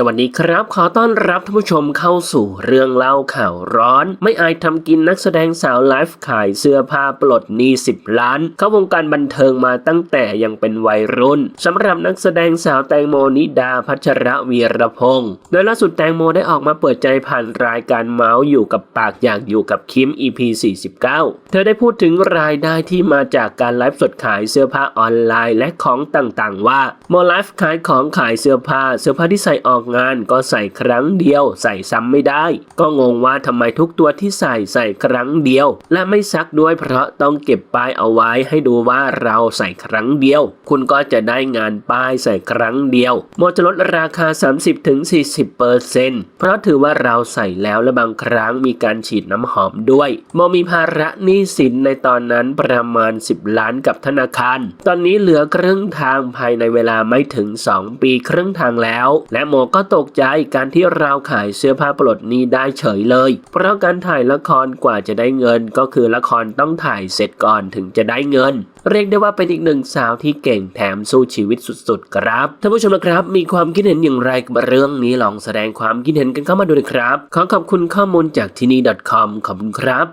สวัสดีครับ ขอต้อนรับท่านผู้ชมเข้าสู่เรื่องเล่าข่าวร้อน ไม่อายทำกินนักแสดงสาวไลฟ์ขายเสื้อผ้าปลดหนี้ 10 ล้าน เข้าวงการบันเทิงมาตั้งแต่ยังเป็นวัยรุ่นสำหรับนักแสดงสาวแตงโมนิดาพัชระวีรพงศ์โดยล่าสุดแตงโมได้ออกมาเปิดใจผ่านรายการเมาส์อยู่กับปากอยากอยู่กับคิม EP 49 เธอได้พูดถึงรายได้ที่มาจากการไลฟ์สดขายเสื้อผ้าออนไลน์และของต่างๆ ว่าโมไลฟ์ขายของขายเสื้อผ้าเสื้อผ้าที่ใส่ออกงานก็ใส่ครั้งเดียว ใส่ซ้ำไม่ได้ ก็งงว่าทำไมทุกตัวที่ใส่ใส่ครั้งเดียว และไม่ซักด้วยเพราะต้องเก็บป้ายเอาไว้ให้ดูว่าเราใส่ครั้งเดียว คุณก็จะได้งานป้ายใส่ครั้งเดียวโมจะลดราคา 30-40%เปอร์เซ็นต์เพราะถือว่าเราใส่แล้วและบางครั้งมีการฉีดน้ำหอมด้วยโมมีภาระหนี้สินในตอนนั้นประมาณ 10 ล้านกับธนาคาร ตอนนี้เหลือครึ่งทางภายในเวลาไม่ถึง 2 ปีครึ่งทางแล้ว และโมก็ตกใจการที่เราขายเสื้อผ้าปลดหนี้ได้เฉยเลย เพราะการถ่ายละครกว่าจะได้เงิน ก็คือละครต้องถ่ายเสร็จก่อนถึงจะได้เงิน เรียกได้ว่าเป็นอีกหนึ่งสาวที่เก่งแถมสู้ชีวิตสุดๆ ครับท่านผู้ชมนะครับ มีความคิดเห็นอย่างไรกับเรื่องนี้ลองแสดงความคิดเห็นกันเข้ามาดูนะครับ ขอขอบคุณข้อมูลจากที่นี่ .com ขอบคุณครับ